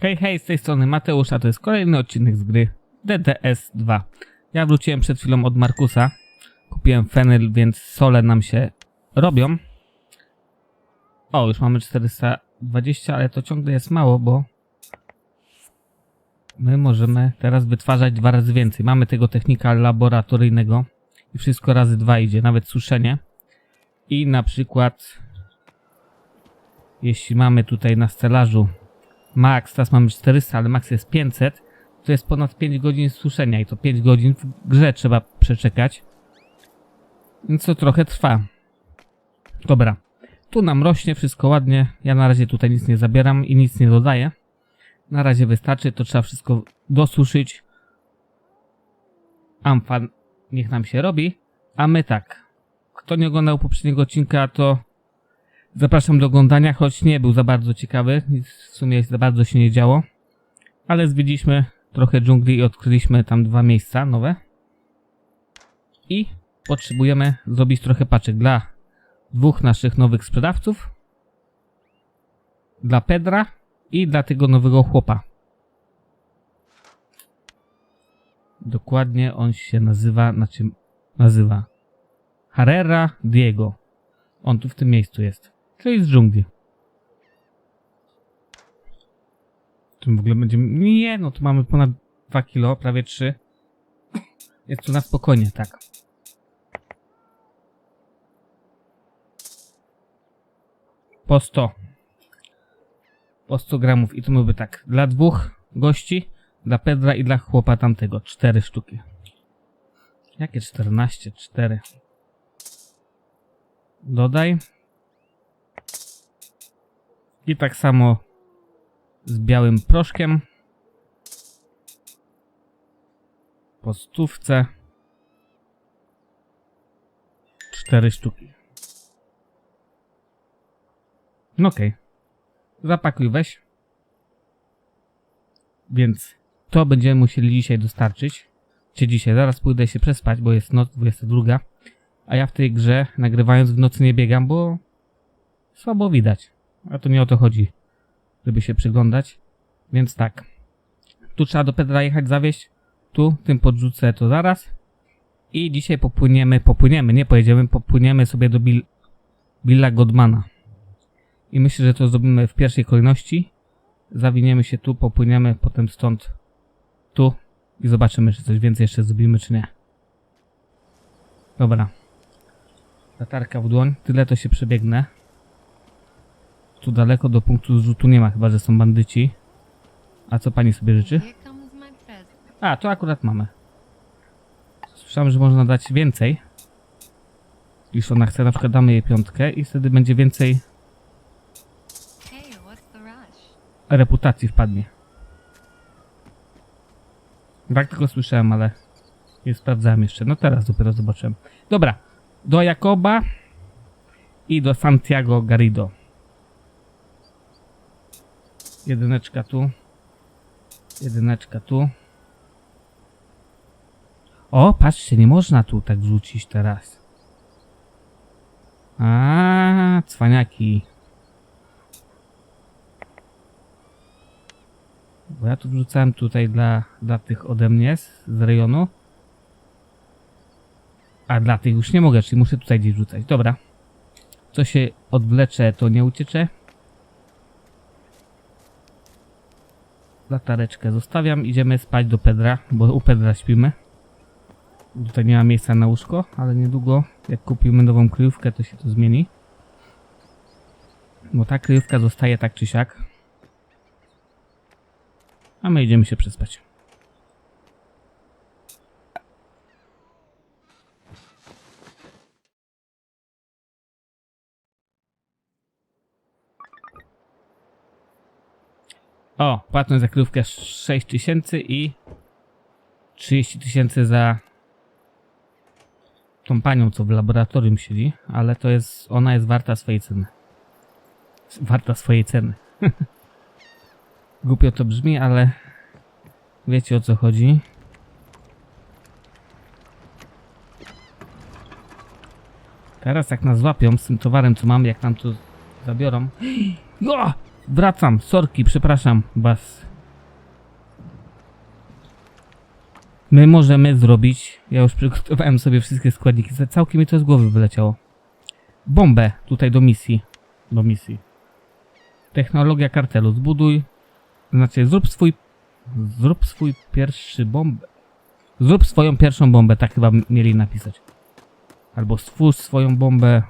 Hej, hej, z tej strony Mateusz, a to jest kolejny odcinek z gry DDS 2. Ja wróciłem przed chwilą od Markusa. Kupiłem fenyl, więc sole nam się robią. O, już mamy 420, ale to ciągle jest mało, bo my możemy teraz wytwarzać dwa razy więcej. Mamy tego technika laboratoryjnego i wszystko razy dwa idzie, nawet suszenie. I na przykład, jeśli mamy tutaj na stelażu max, teraz mamy 400, ale max jest 500, to jest ponad 5 godzin suszenia i to 5 godzin w grze trzeba przeczekać. Więc to trochę trwa. Dobra. Tu nam rośnie wszystko ładnie. Ja na razie tutaj nic nie zabieram i nic nie dodaję. Na razie wystarczy, to trzeba wszystko dosuszyć. Amfan niech nam się robi. A my tak. Kto nie oglądał poprzedniego odcinka, to zapraszam do oglądania, choć nie był za bardzo ciekawy. W sumie za bardzo się nie działo. Ale zwiedziliśmy trochę dżungli i odkryliśmy tam dwa miejsca nowe. I potrzebujemy zrobić trochę paczek dla dwóch naszych nowych sprzedawców. Dla Pedra i dla tego nowego chłopa. Dokładnie on się nazywa, znaczy nazywa Herrera Diego. On tu w tym miejscu jest. Czyli z dżungli. Tu w ogóle będziemy... Nie, no tu mamy ponad 2 kilo, prawie 3. Jest tu na spokojnie, tak. Po 100. Po 100 gramów. I to mówię tak. Dla dwóch gości, dla Pedra i dla chłopa tamtego. 4 sztuki. Jakie 14? 4. Dodaj. I tak samo z białym proszkiem. Po stówce. Cztery sztuki. No okej. Zapakuj weź. Więc to będziemy musieli dzisiaj dostarczyć. Czy dzisiaj? Zaraz pójdę się przespać, bo jest noc 22. A ja w tej grze nagrywając w nocy nie biegam, bo słabo widać. A to nie o to chodzi, żeby się przyglądać. Więc tak. Tu trzeba do Pedra jechać, zawieźć. Tu, tym podrzucę to zaraz. I dzisiaj popłyniemy, popłyniemy, nie pojedziemy, popłyniemy sobie do Bill, Billa Godmana. I myślę, że to zrobimy w pierwszej kolejności. Zawiniemy się tu, popłyniemy, potem stąd tu i zobaczymy, czy coś więcej jeszcze zrobimy, czy nie. Dobra. Latarka w dłoń, tyle to się przebiegnę. Tu daleko do punktu zrzutu nie ma, chyba że są bandyci. A co pani sobie życzy? A, to akurat mamy. Słyszałem, że można dać więcej. Niż ona chce, na przykład damy jej piątkę i wtedy będzie więcej reputacji wpadnie. Tak tylko słyszałem, ale nie sprawdzałem jeszcze. No teraz dopiero zobaczyłem. Dobra, do Jakoba i do Santiago Garrido. Jedyneczka tu. Jedyneczka tu. O, patrzcie, nie można tu tak wrzucić teraz. A, cwaniaki. Bo ja tu wrzucałem tutaj dla, dla tych ode mnie z, z rejonu. A dla tych już nie mogę, czyli muszę tutaj gdzieś wrzucać. Dobra. Co się odwlecze, to nie uciecze. Latareczkę zostawiam. Idziemy spać do Pedra, bo u Pedra śpimy. Tutaj nie ma miejsca na łóżko, ale niedługo, jak kupimy nową kryjówkę, to się to zmieni. Bo ta kryjówka zostaje tak czy siak. A my idziemy się przespać. O, płatność za kryjówkę 6 tysięcy i 30 tysięcy za tą panią, co w laboratorium siedzi, ale to jest, ona jest warta swojej ceny. Warta swojej ceny. Głupio to brzmi, ale wiecie o co chodzi. Teraz jak nas złapią z tym towarem, co mam, jak nam to zabiorą. O! Wracam, sorki, przepraszam was. My możemy zrobić, ja już przygotowałem sobie wszystkie składniki, całkiem mi to z głowy wyleciało. Bombę tutaj do misji. Do misji. Technologia kartelu, zbuduj, znaczy zrób swój, zrób swój pierwszy bombę. Zrób swoją pierwszą bombę, tak chyba mieli napisać. Albo stwórz swoją bombę,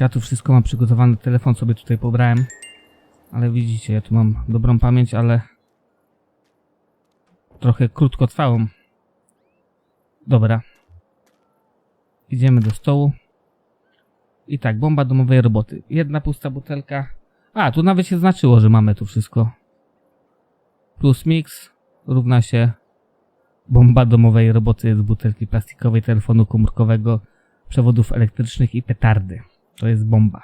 ja tu wszystko mam przygotowane, telefon sobie tutaj pobrałem. Ale widzicie, ja tu mam dobrą pamięć, ale trochę krótkotrwałą. Dobra. Idziemy do stołu. I tak, bomba domowej roboty. Jedna pusta butelka. A, tu nawet się znaczyło, że mamy tu wszystko. Plus mix równa się bomba domowej roboty z butelki plastikowej, telefonu komórkowego, przewodów elektrycznych i petardy. To jest bomba.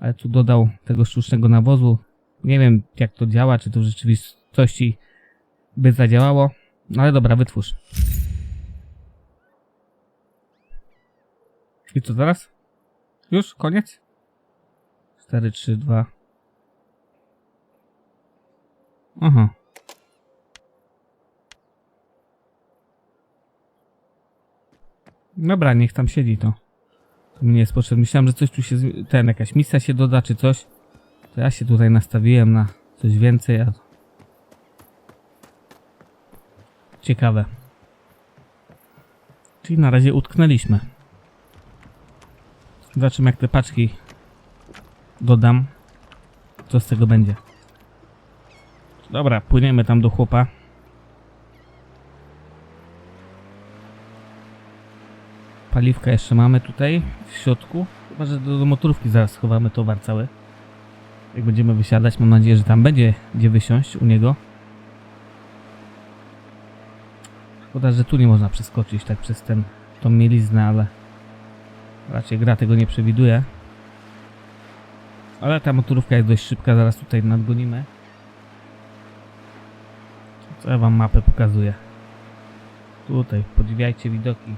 Ale tu dodał tego sztucznego nawozu. Nie wiem jak to działa, czy to w rzeczywistości by zadziałało. No ale dobra, wytwórz. I co teraz? Już? Koniec? 4, 3, 2. Aha. Dobra, niech tam siedzi to. To mi nie jest potrzebne. Myślałem, że coś tu się... Ten, jakaś misja się doda, czy coś. To ja się tutaj nastawiłem na coś więcej, a... Ciekawe. Czyli na razie utknęliśmy. Zobaczymy jak te paczki dodam. Co z tego będzie. Dobra, płyniemy tam do chłopa. Paliwka jeszcze mamy tutaj w środku. Chyba, że do, do motorówki zaraz schowamy towar cały. Jak będziemy wysiadać, mam nadzieję, że tam będzie gdzie wysiąść u niego. Szkoda, że tu nie można przeskoczyć tak przez ten, tą mieliznę, ale raczej gra tego nie przewiduje. Ale ta motorówka jest dość szybka, zaraz tutaj nadgonimy. Co ja wam mapę pokazuję? Tutaj, podziwiajcie widoki.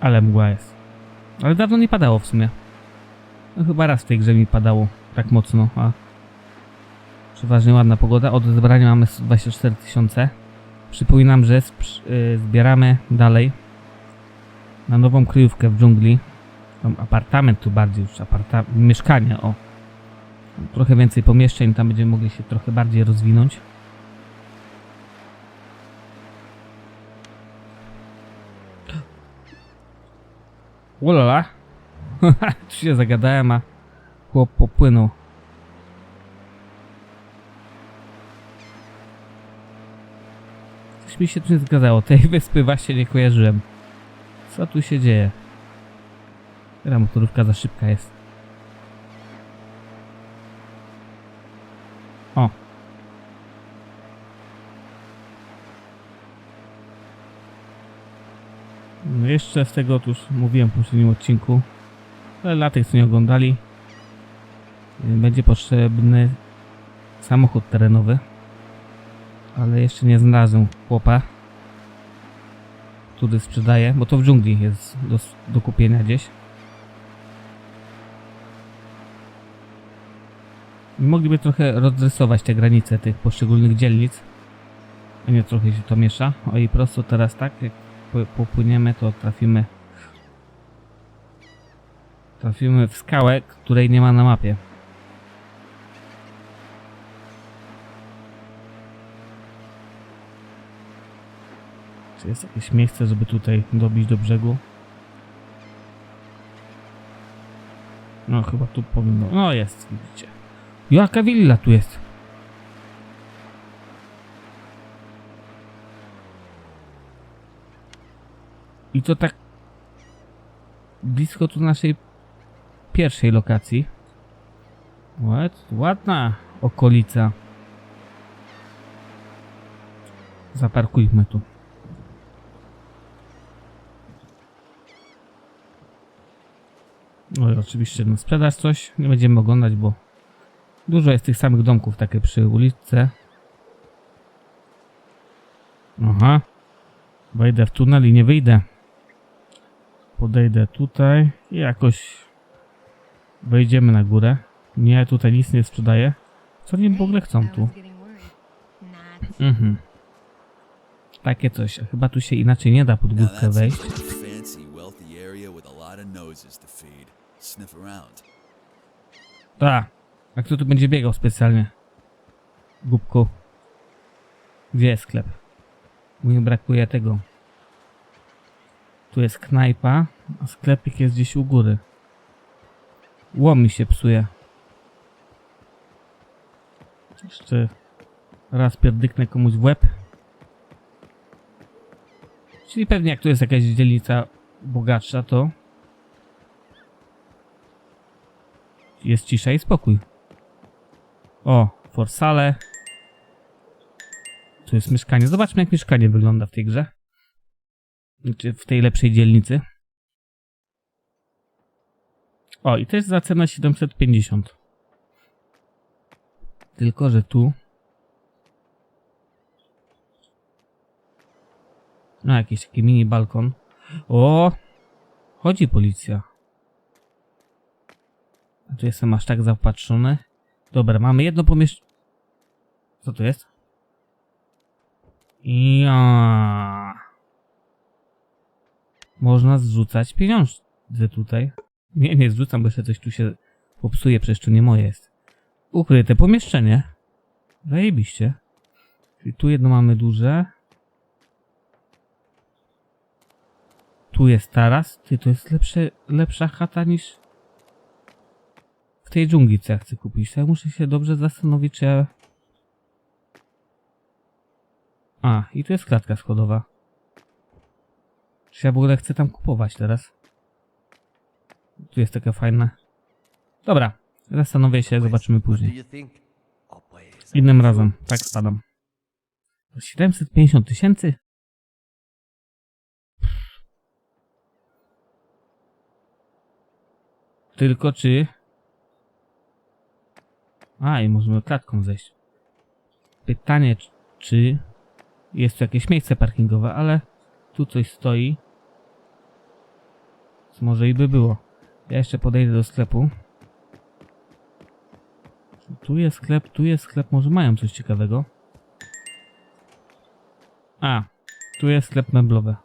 Ale mgła jest. Ale dawno nie padało w sumie. No chyba raz w tej grze mi padało tak mocno, a przeważnie ładna pogoda. Od zebrania mamy 124 tysiące. Przypominam, że y, zbieramy dalej na nową kryjówkę w dżungli. Tam apartament tu bardziej już, aparta mieszkanie, o. Trochę więcej pomieszczeń, tam będziemy mogli się trochę bardziej rozwinąć. Ulala. tu się zagadałem, a chłop popłynął. Coś mi się tu nie zgadzało. Tej wyspy właśnie nie kojarzyłem. Co tu się dzieje? Ta motorówka za szybka jest. O. No jeszcze z tego, już mówiłem w poprzednim odcinku, ale dla tych, co nie oglądali, y, będzie potrzebny samochód terenowy, ale jeszcze nie znalazłem chłopa, który sprzedaje, bo to w dżungli jest do, do kupienia gdzieś. Mogliby trochę rozdresować te granice tych poszczególnych dzielnic, a nie trochę się to miesza. O i prosto teraz tak, jak popłyniemy, to trafimy trafimy w skałę, której nie ma na mapie. Czy jest jakieś miejsce, żeby tutaj dobić do brzegu? No chyba tu powinno. No jest, widzicie. Jaka willa tu jest? I to tak blisko tu naszej pierwszej lokacji. Ład, ładna okolica. Zaparkujmy tu. No i oczywiście no, sprzedaż coś. Nie będziemy oglądać, bo dużo jest tych samych domków takie przy ulicy. Aha. Wejdę w tunel i nie wyjdę. Podejdę tutaj i jakoś wejdziemy na górę. Nie, tutaj nic nie sprzedaję. Co oni w ogóle chcą tu? Mhm. Takie coś. A Chyba tu się inaczej nie da pod górkę wejść. Tak. A kto tu będzie biegał specjalnie? Gubku. Gdzie jest sklep? Mi brakuje tego. Tu jest knajpa, a sklepik jest gdzieś u góry. Łom mi się psuje. Jeszcze raz pierdyknę komuś w łeb. Czyli pewnie jak tu jest jakaś dzielnica bogatsza, to jest cisza i spokój. O, forsale. Tu jest mieszkanie. Zobaczmy, jak mieszkanie wygląda w tej grze. Czy w tej lepszej dzielnicy. O, i to jest za cenę 750. Tylko, że tu... No, jakiś taki mini balkon. O! Chodzi policja. A tu jestem aż tak zaopatrzony. Dobra, mamy jedno pomieszczenie. Co to jest? Ja. Można zrzucać pieniądze tutaj. Nie, nie zrzucam, bo jeszcze coś tu się popsuje, przecież to nie moje jest. Ukryte pomieszczenie. Zajebiście. Czyli tu jedno mamy duże. Tu jest taras. Ty, to jest lepsze, lepsza chata niż w tej dżungli, co ja chcę kupić. To ja muszę się dobrze zastanowić, czy ja... A, i tu jest klatka schodowa. Czy ja w ogóle chcę tam kupować teraz? Tu jest taka fajna. Dobra, zastanowię się, zobaczymy później. Innym razem, tak spadam. 750 tysięcy? Tylko czy... A, i możemy klatką zejść. Pytanie, czy jest tu jakieś miejsce parkingowe, ale tu coś stoi. Więc może i by było. Ja jeszcze podejdę do sklepu. Tu jest sklep, tu jest sklep, może mają coś ciekawego. A, tu jest sklep meblowy.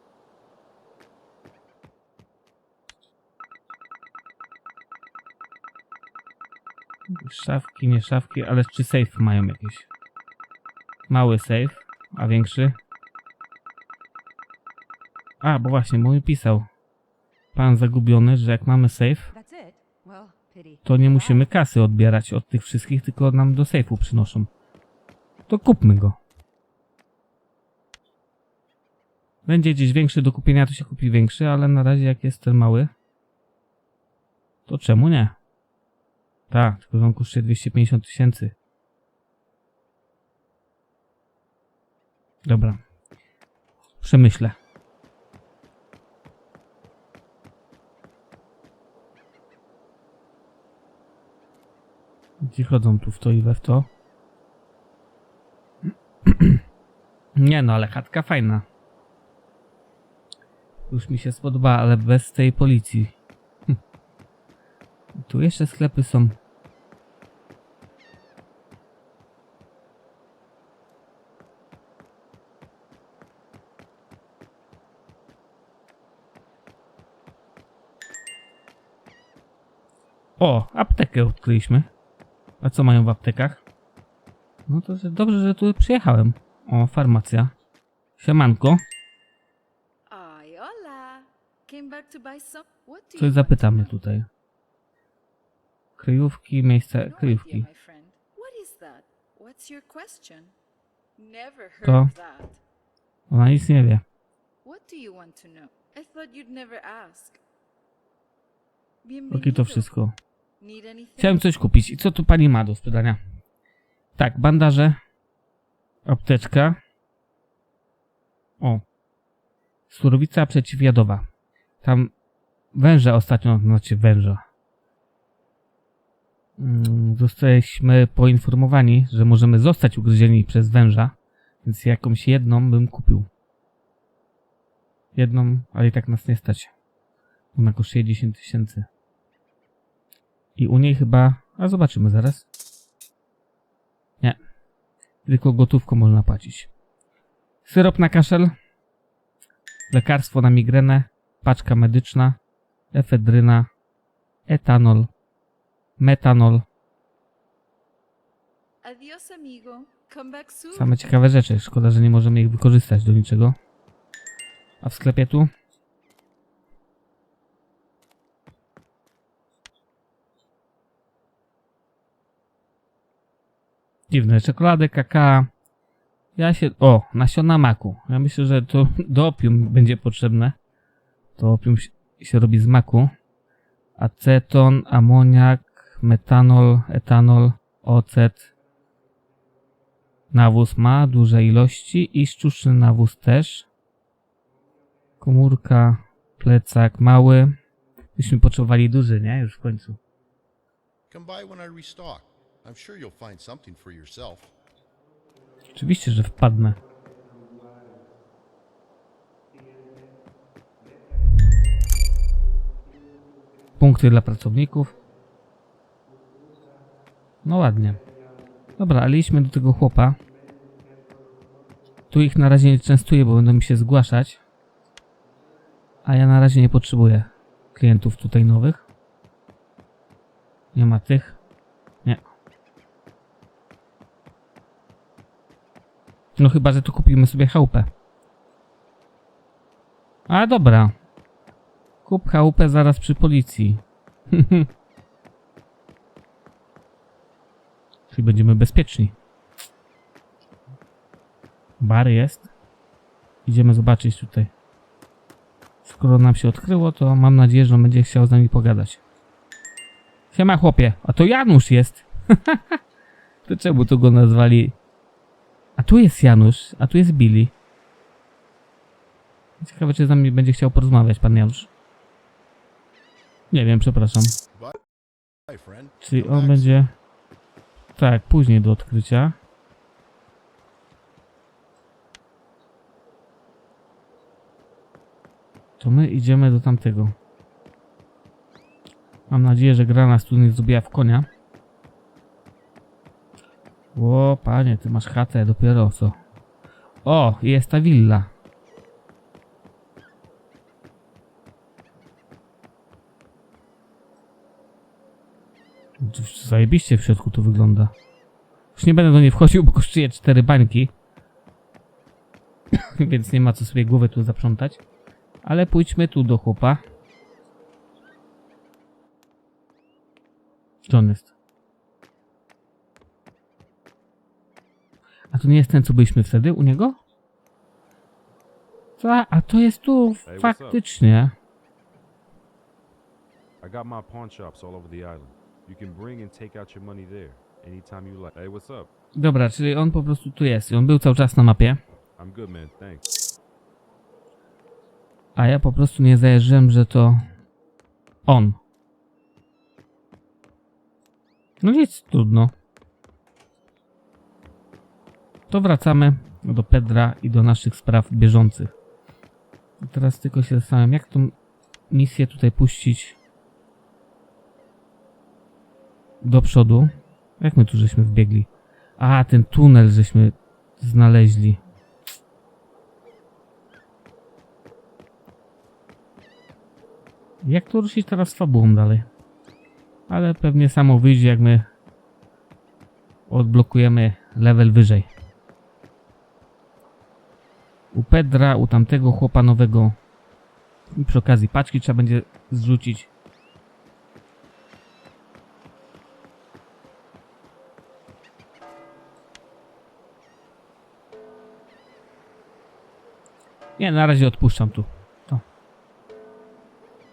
Szafki, nie szafki, ale czy safe mają jakieś? Mały safe, a większy? A, bo właśnie, bo mi pisał pan zagubiony, że jak mamy safe, to nie musimy kasy odbierać od tych wszystkich, tylko nam do sejfu przynoszą. To kupmy go. Będzie gdzieś większy do kupienia, to się kupi większy, ale na razie jak jest ten mały, to czemu nie? Tak, tylko on kosztuje 250 tysięcy. Dobra. Przemyślę. Gdzie chodzą tu w to i we w to? Nie no, ale chatka fajna. Już mi się spodoba, ale bez tej policji. Tu jeszcze sklepy są. O, aptekę odkryliśmy. A co mają w aptekach? No to dobrze, że tu przyjechałem. O, farmacja. Siemanko. Coś zapytamy tutaj. Kryjówki, miejsce? No kryjówki. To-. Ona nic nie wie. Want to wszystko. Chciałem coś kupić. I co tu pani ma do sprzedania? Tak, bandaże. Apteczka. O. Surowica przeciwjadowa. Tam węża ostatnio, znaczy węża. Mm, Zostaliśmy poinformowani, że możemy zostać ugryzieni przez węża, Więc jakąś jedną bym kupił. Jedną, ale i tak nas nie stać. Ona kosztuje 10 tysięcy. I u niej chyba... A zobaczymy zaraz. Nie. Tylko gotówką można płacić. Syrop na kaszel. Lekarstwo na migrenę. Paczka medyczna. Efedryna. Etanol. Metanol. Adios, amigo. Come back soon. Same ciekawe rzeczy. Szkoda, że nie możemy ich wykorzystać do niczego. A w sklepie tu? Dziwne. Czekolady, kakao. Ja się... O, nasiona maku. Ja myślę, że to do opium będzie potrzebne. To opium się, robi z maku. Aceton, amoniak, metanol, etanol, ocet, Nawóz ma duże ilości i sztuczny nawóz też. Komórka, plecak mały. Byśmy potrzebowali duży, nie? Już w końcu. Come by when I restock. Oczywiście, że wpadnę. Punkty dla pracowników. No ładnie. Dobra, ale idźmy do tego chłopa. Tu ich na razie nie częstuję, bo będą mi się zgłaszać. A ja na razie nie potrzebuję klientów tutaj nowych. Nie ma tych. Nie. No chyba, że tu kupimy sobie chałupę. A dobra. Kup chałupę zaraz przy policji. Czyli będziemy bezpieczni. Bar jest. Idziemy zobaczyć tutaj. Skoro nam się odkryło, to mam nadzieję, że on będzie chciał z nami pogadać. Siema chłopie, a to Janusz jest. to czemu tu go nazwali? A tu jest Janusz, a tu jest Billy. Ciekawe, czy z nami będzie chciał porozmawiać pan Janusz. Nie wiem, przepraszam. Czyli on będzie... Tak, później do odkrycia. To my idziemy do tamtego. Mam nadzieję, że gra nas tu nie zrobiła w konia. O, panie, ty masz chatę dopiero co. O, jest ta willa. Zajebiście w środku to wygląda. Już nie będę do niej wchodził, bo kosztuje cztery bańki. Więc nie ma co sobie głowy tu zaprzątać. Ale pójdźmy tu do chłopa. Gdzie on jest? A to nie jest ten, co byliśmy wtedy u niego? Co? A to jest tu what's up? faktycznie. I got my pawn shops all over the island. You can bring and take out your money there anytime you like. Hey, what's up? Dobra, czyli on po prostu tu jest. I on był cały czas na mapie. I'm good, man. Thanks. A ja po prostu nie zajarzyłem, że to on. No nic, trudno. To wracamy do Pedra i do naszych spraw bieżących. I teraz tylko się zastanawiam, jak tą misję tutaj puścić do przodu. Jak my tu żeśmy wbiegli? A, ten tunel żeśmy znaleźli. Jak to ruszyć teraz fabułą dalej? Ale pewnie samo wyjdzie, jak my odblokujemy level wyżej. U Pedra, u tamtego chłopa nowego. I przy okazji paczki trzeba będzie zrzucić. Nie, na razie odpuszczam tu. To.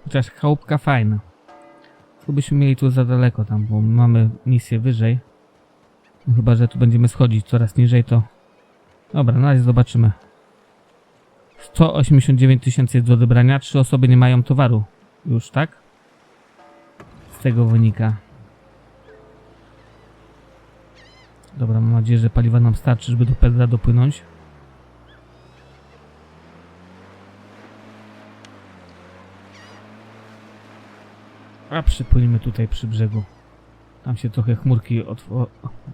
Chociaż chałupka fajna. Tylko byśmy mieli tu za daleko tam, bo mamy misję wyżej. Chyba, że tu będziemy schodzić coraz niżej, to... Dobra, na razie zobaczymy. 189 tysięcy jest do odebrania. Trzy osoby nie mają towaru. Już, tak? Z tego wynika. Dobra, mam nadzieję, że paliwa nam starczy, żeby do Pedra dopłynąć. A przypłyniemy tutaj przy brzegu. Tam się trochę chmurki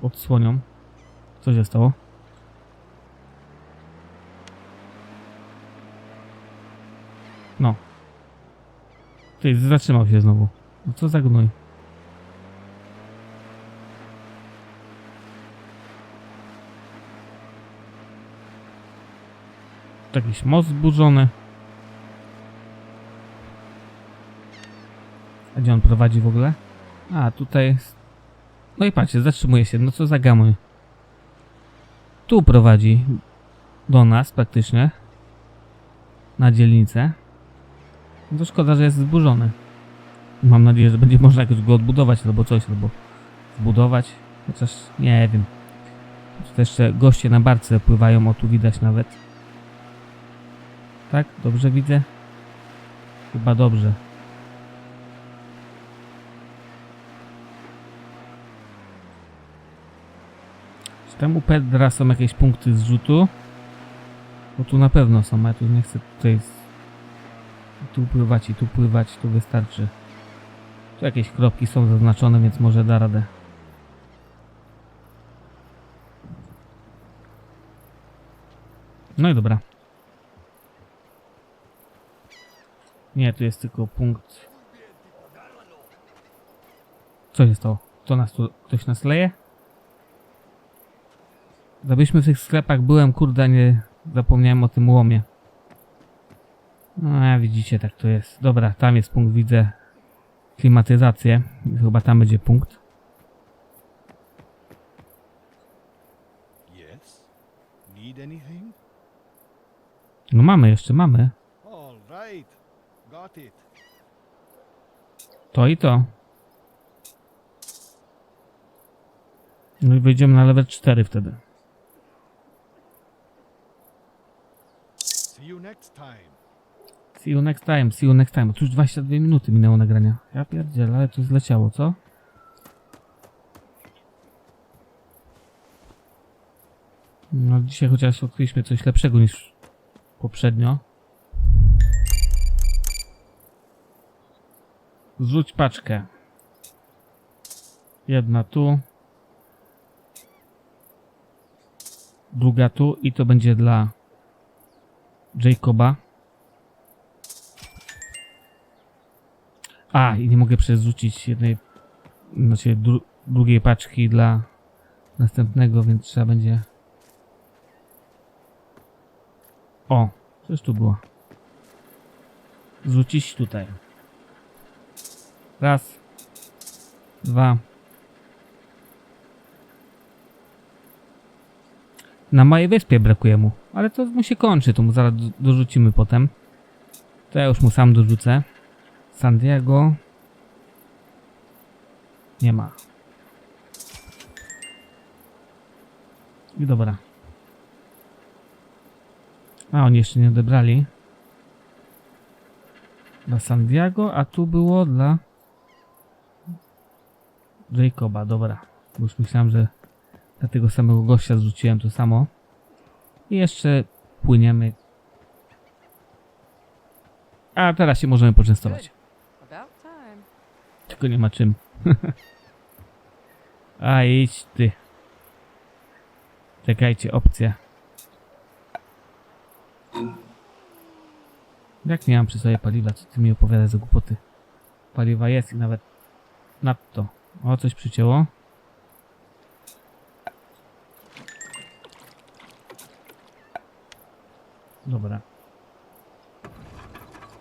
odsłonią. Co się stało? No. Ty, zatrzymał się znowu. No co za gnój. To jakiś most zburzony. A gdzie on prowadzi w ogóle? A, tutaj jest... No i patrzcie, zatrzymuje się. No co za gamoń. Tu prowadzi do nas praktycznie. Na dzielnicę. No to szkoda, że jest zburzony. Mam nadzieję, że będzie można jakoś go odbudować albo coś, albo zbudować. Chociaż nie wiem. Tu jeszcze goście na barce pływają, o tu widać nawet. Tak? Dobrze widzę? Chyba dobrze. Czy tam u Pedra są jakieś punkty zrzutu? Bo tu na pewno są, ja tu nie chcę tutaj. Tu pływać i tu pływać, tu wystarczy. Tu jakieś kropki są zaznaczone, więc może da radę. No i dobra. Nie, tu jest tylko punkt. Co się stało? Kto nas tu... Ktoś nas leje? Gdybyśmy w tych sklepach byłem, kurde, nie zapomniałem o tym łomie. No, a widzicie, tak to jest. Dobra, tam jest punkt, widzę klimatyzację. Chyba tam będzie punkt. No mamy, jeszcze mamy. To i to. No i wejdziemy na level 4 wtedy. See you next time. See you next time, see you next time. Już 22 minuty minęło nagrania. Ja pierdzielę, ale tu zleciało, co? No dzisiaj chociaż odkryliśmy coś lepszego niż poprzednio. Zrzuć paczkę. Jedna tu. Druga tu i to będzie dla Jacoba. A, i nie mogę przerzucić jednej, znaczy dru drugiej paczki dla następnego, więc trzeba będzie... O, coś tu było. Zrzucić tutaj. Raz. Dwa. Na małej wyspie brakuje mu, ale to mu się kończy, to mu zaraz do- dorzucimy potem. To ja już mu sam dorzucę. San Diego. Nie ma. I dobra. A, oni jeszcze nie odebrali. Dla San Diego, a tu było dla Jacoba, dobra. Już myślałem, że dla tego samego gościa zrzuciłem to samo. I jeszcze płyniemy. A teraz się możemy poczęstować. Tylko nie ma czym. A idź ty. Czekajcie, opcja. Jak nie mam przy sobie paliwa, co ty mi opowiadasz za głupoty? Paliwa jest i nawet nadto. O, coś przycięło. Dobra.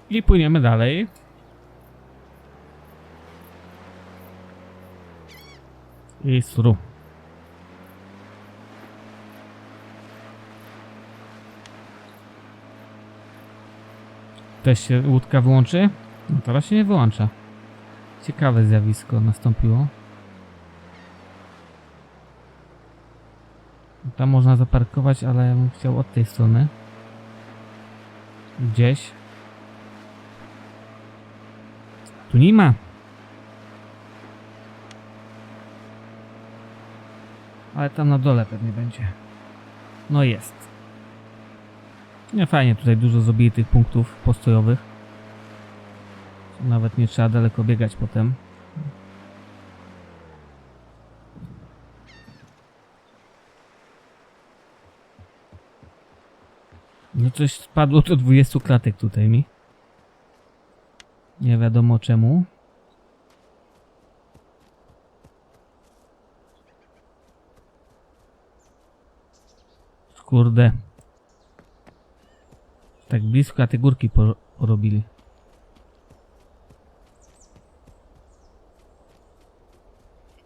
I płyniemy dalej. I sru. Też się łódka wyłączy? No teraz się nie wyłącza. Ciekawe zjawisko nastąpiło. Tam można zaparkować, ale ja bym chciał od tej strony. Gdzieś. Tu nie ma. Ale tam na dole pewnie będzie. No jest. Nie fajnie, tutaj dużo zrobili tych punktów postojowych. Nawet nie trzeba daleko biegać potem. No coś spadło do 20 klatek tutaj mi. Nie wiadomo czemu. Kurde. Tak blisko, a te górki por- porobili.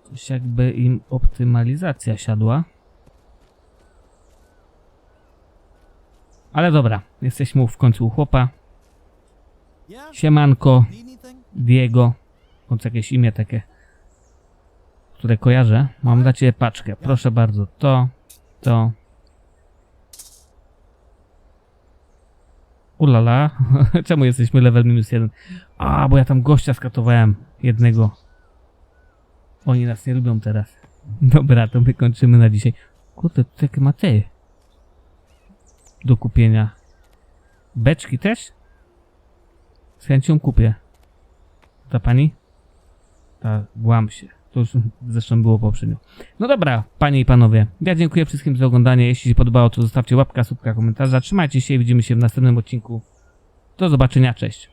Coś jakby im optymalizacja siadła. Ale dobra, jesteśmy w końcu u chłopa. Siemanko, Diego. Bądź jakieś imię takie, które kojarzę. Mam dla ciebie paczkę. Proszę bardzo, to, to. Ulala, czemu jesteśmy level minus jeden? A, bo ja tam gościa skatowałem jednego. Oni nas nie lubią teraz. Dobra, to my kończymy na dzisiaj. Kurde, to takie ma te do kupienia. Beczki też? Z chęcią kupię. Ta pani? Ta, łam się. To już zresztą było poprzednio. No dobra, panie i panowie. Ja dziękuję wszystkim za oglądanie. Jeśli się podobało, to zostawcie łapka, subka, komentarza. Trzymajcie się i widzimy się w następnym odcinku. Do zobaczenia, cześć.